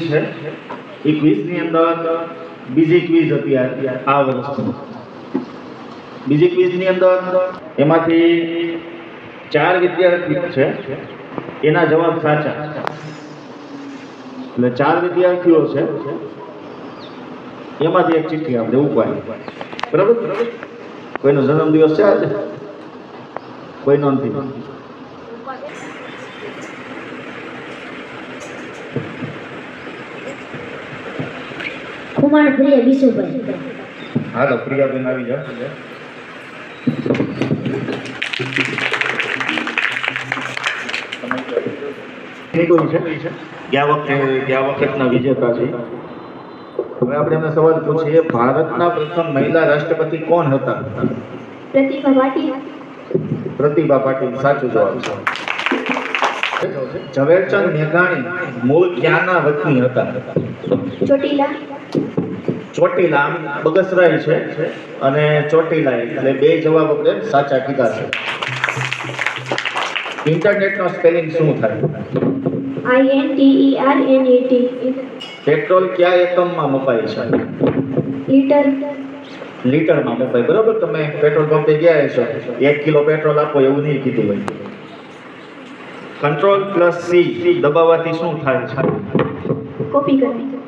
છે. એ ક્વિઝની અંદર બીજી ક્વિઝ હતી આ વર્ષની બીજી ક્વિઝની અંદર એમાંથી ચાર વિદ્યાર્થી છે. એના જવાબ સાચા. એટલે ચાર વિદ્યાર્થીઓ છે. એમાંથી એક ચિઠ્ઠી આપણે ઉપાય બરાબર? કોઈનો જન્મદિવસ છે આજે? કોઈનો નથી ખુમાણ પ્રિય વિશુભાઈ હાલો પ્રિયાબેન આવી જાઓ ગયા વખતે ગયા વખતના વિજેતા છે હવે આપણે એમને સવાલ પૂછીએ ભારતના પ્રથમ મહિલા રાષ્ટ્રપતિ કોણ હતા? પ્રતિભા પાટીલ. પ્રતિભા પાટીલ સાચો જવાબ છે. ઝવેરચંદ મેઘાણી મૂળ ક્યાંના વતની હતા? ચોટીલા. ચોટીલા બગસરાય છે અને ચોટીલા એટલે બે જવાબ આપણે સાચા કીધા છે. ઇન્ટરનેટનો સ્પેલિંગ શું થાય? I N T E R N E T. Petrol કયા એકમમાં મપાય છે? લીટર. લીટરમાં મપાય. બરોબર તમે પેટ્રોલ પંપે ગયા છો એક કિલો પેટ્રોલ આપો એવું નહીં કીધું હોય. કંટ્રોલ પ્લસ સી દબાવવાથી શું થાય છે? કોપી કરવી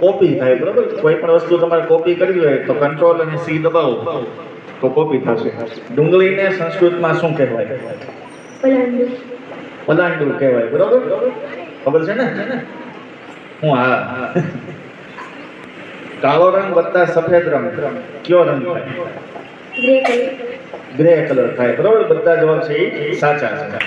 કોપી થાય બરાબર? કોઈ પણ વસ્તુ તમારે કોપી કરવી હોય તો કંટ્રોલ અને સી દબાવો. તો કોપી થશે. ડુંગળીને સંસ્કૃતમાં શું કહેવાય? પલાંડુ. કહેવાય બરાબર? ખબર છે ને? હું હા કાળો રંગ વત્તા સફેદ રંગ. કયો રંગ થાય? ગ્રે કલર થાય. બરોબર? બધા જવાબ છે એ સાચા છે.